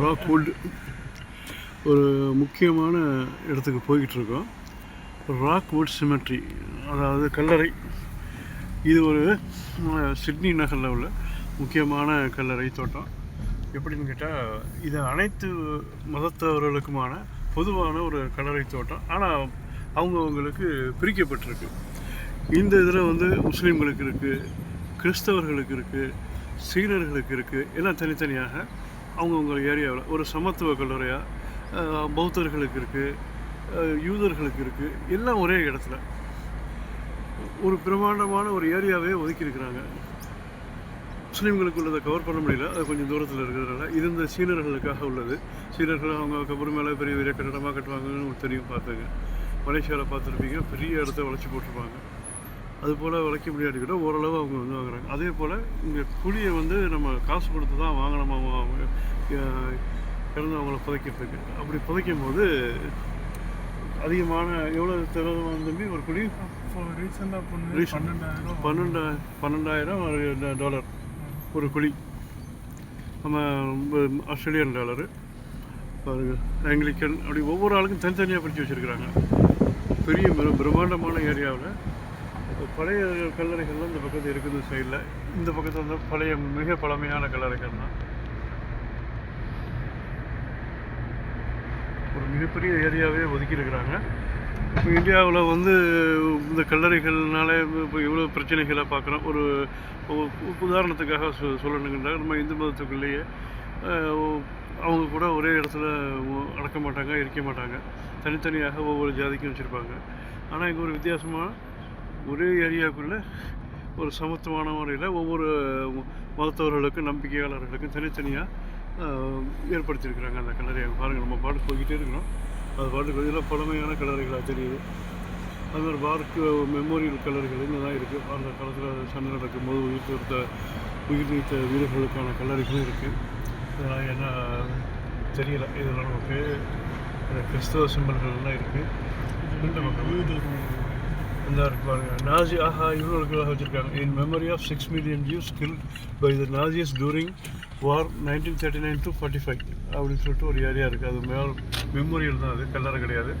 Rockwood ஒரு முக்கியமான இடத்துக்கு போய்கிட்டுருக்கோம். ராக் ராக்வுட் சிமெட்ரி அதாவது கல்லறை. இது ஒரு சிட்னி நகரில் உள்ள முக்கியமான கல்லறை தோட்டம். எப்படின்னு கேட்டால் இது அனைத்து மதத்தவர்களுக்குமான பொதுவான ஒரு கல்லறை தோட்டம். ஆனால் அவங்கவுங்களுக்கு பிரிக்கப்பட்டிருக்கு. இந்த இதில் வந்து முஸ்லீம்களுக்கு இருக்குது கிறிஸ்தவர்களுக்கு இருக்குது சீனர்களுக்கு இருக்குது எல்லாம் தனித்தனியாக அவங்கவுங்க ஏரியாவில் ஒரு சமத்துவ கல்லறையாக பௌத்தர்களுக்கு இருக்குது யூதர்களுக்கு இருக்குது எல்லாம் ஒரே இடத்துல. ஒரு பிரம்மாண்டமான ஒரு ஏரியாவே ஒதுக்கியிருக்கிறாங்க. முஸ்லீம்களுக்கு உள்ளதை கவர் பண்ண முடியல. அது கொஞ்சம் தூரத்தில் இருக்கிறதுனால இது இந்த சீனர்களுக்காக உள்ளது. சீனர்கள் அவங்க கபர் மேலே பெரிய பெரிய கட்டடமாக கட்டுவாங்கன்னு தெரியும் பார்த்துங்க. மலேசியாவில் பார்த்துருப்பீங்க. பெரிய இடத்த வளைச்சி போட்டிருப்பாங்க. அது போல் வளைக்க முடியாது கூட ஓரளவு அவங்க வந்து வாங்குறாங்க. அதே போல் இங்கே குழியை வந்து நம்ம காசு கொடுத்து தான் வாங்கணுமா அவங்க இறந்தவங்கள புதைக்கிறதுக்கு. அப்படி புதைக்கும் போது அதிகமான எவ்வளோ தரம் தம்பி ஒரு குழி? ரீசெண்டாக. பன்னெண்டாயிரம். பன்னெண்டா பன்னெண்டாயிரம் டாலர். ஒரு குழி. நம்ம ஆஸ்திரேலியன் டாலரு. ஆங்கிலிக்கன். அப்படி ஒவ்வொரு ஆளுக்கும் தனித்தனியாக பிரித்து வச்சுருக்குறாங்க. பெரிய பிரம்மாண்டமான ஏரியாவில் பழைய கல்லறைகள்லாம் இந்த பக்கத்தில் இருக்குது சைடில் இந்த பக்கத்தில் வந்து பழைய மிக பழமையான கல்லறைகள் தான். ஒரு மிகப்பெரிய ஏரியாவே ஒதுக்கியிருக்கிறாங்க இப்போ இந்தியாவில் வந்து இந்த கல்லறைகள்னால இப்போ இவ்வளோ பிரச்சனைகளை பார்க்குறோம். ஒரு உதாரணத்துக்காக சொ சொல்லணுங்கன்னா நம்ம இந்து மதத்துக்குள்ளேயே அவங்க கூட ஒரே இடத்துல அடக்க மாட்டாங்க இருக்க மாட்டாங்க. தனித்தனியாக ஒவ்வொரு ஜாதிக்கும் வச்சுருப்பாங்க. ஆனால் இங்கே ஒரு வித்தியாசமாக ஒரே ஏரியாவுக்குள்ளே ஒரு சமத்துவமான முறையில் ஒவ்வொரு மதத்தவர்களுக்கும் நம்பிக்கையாளர்களுக்கும் தனித்தனியாக ஏற்படுத்தியிருக்கிறாங்க அந்த கல்லறையை பாருங்கள் நம்ம பாட்டு போய்கிட்டே இருக்கிறோம். அது பாட்டுக்கு இதெல்லாம் பழமையான கல்லறைகளாக தெரியுது. அது மாதிரி பார்க்கு மெமோரியல் கல்லறைகள் இங்கே தான் இருக்குது அந்த காலத்தில் சண்டை நடக்கும் போது உயிர் தீர்த்த உயிர் நீத்த வீரர்களுக்கான கல்லறைகளும் இருக்குது இதெல்லாம் என்ன தெரியல. இதெல்லாம் நமக்கு கிறிஸ்தவ சிம்பல்கள்லாம் இருக்குது இந்த பக்கம். இந்த இருக்கு பாருங்க நாசி ஆஹா இவ்வளோ இருக்கிறதாக வச்சுருக்காங்க in memory of six million Jews kill by the Nazis during war nineteen thirty nine to forty five அப்படின்னு சொல்லிட்டு ஒரு ஏரியா இருக்குது அது மேல் மெமோரியல் தான் அது கல்லறை கிடையாது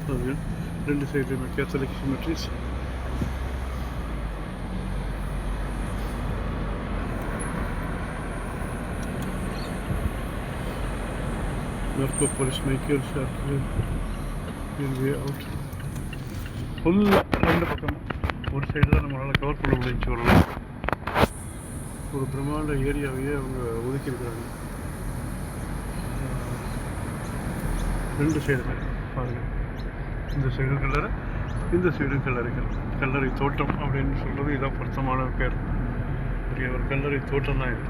பாருங்க, ரெண்டு சைடுலையுமே Catholic cemeteries Narcopolis Makers are in way out. ஃபுல்லாக ரெண்டு பக்கம். ஒரு சைடு தான் நம்மளால் கவர் பண்ண முடிஞ்சு வரலாம் ஒரு பிரம்மாண்ட ஏரியாவையே அவங்க ஒதுக்கியிருக்கிறாங்க. ரெண்டு சைடு பாருங்கள் இந்த சைடு கல்லறை இந்த சைடு கல்லறைகள் கல்லறை. தோட்டம் அப்படின்னு சொல்கிறது இதான் பொருத்தமான பேர். பெரிய ஒரு கல்லறை தோட்டம் தான் இது.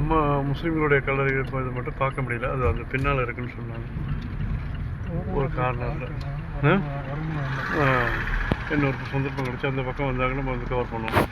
நம்ம முஸ்லீம்களுடைய கல்லறைகள் இப்போ இது மட்டும் பார்க்க முடியல. அது அந்த பின்னால் இருக்குன்னு சொன்னாங்க. ஒரு கார்னரில் இன்னொரு சந்தர்ப்பம் கிடைச்சா அந்த பக்கம் வந்தாங்கன்னா நம்ம வந்து கவர் பண்ணுவோம்.